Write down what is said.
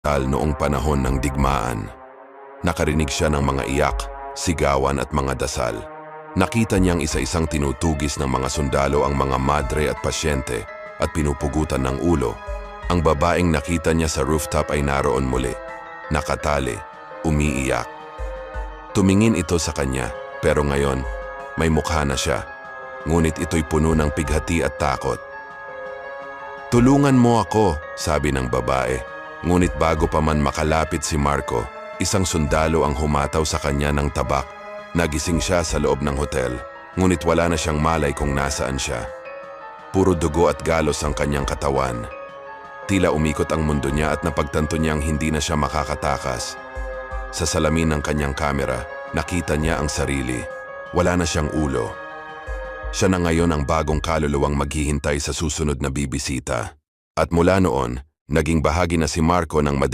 Tal noong panahon ng digmaan. Nakarinig siya ng mga iyak, sigawan at mga dasal. Nakita niyang isa-isang tinutugis ng mga sundalo ang mga madre at pasyente at pinupugutan ng ulo. Ang babaeng nakita niya sa rooftop ay naroon muli. Nakatali, umiiyak. Tumingin ito sa kanya, pero ngayon, may mukha na siya. Ngunit ito'y puno ng pighati at takot. Tulungan mo ako, sabi ng babae. Ngunit bago pa man makalapit si Marco, isang sundalo ang humataw sa kanya ng tabak. Nagising siya sa loob ng hotel, ngunit wala na siyang malay kung nasaan siya. Puro dugo at galos ang kanyang katawan. Tila umikot ang mundo niya at napagtanto niyang hindi na siya makakatakas. Sa salamin ng kanyang kamera, nakita niya ang sarili. Wala na siyang ulo. Siya na ngayon ang bagong kaluluwang maghihintay sa susunod na bibisita. At mula noon, naging bahagi na si Marco ng madilim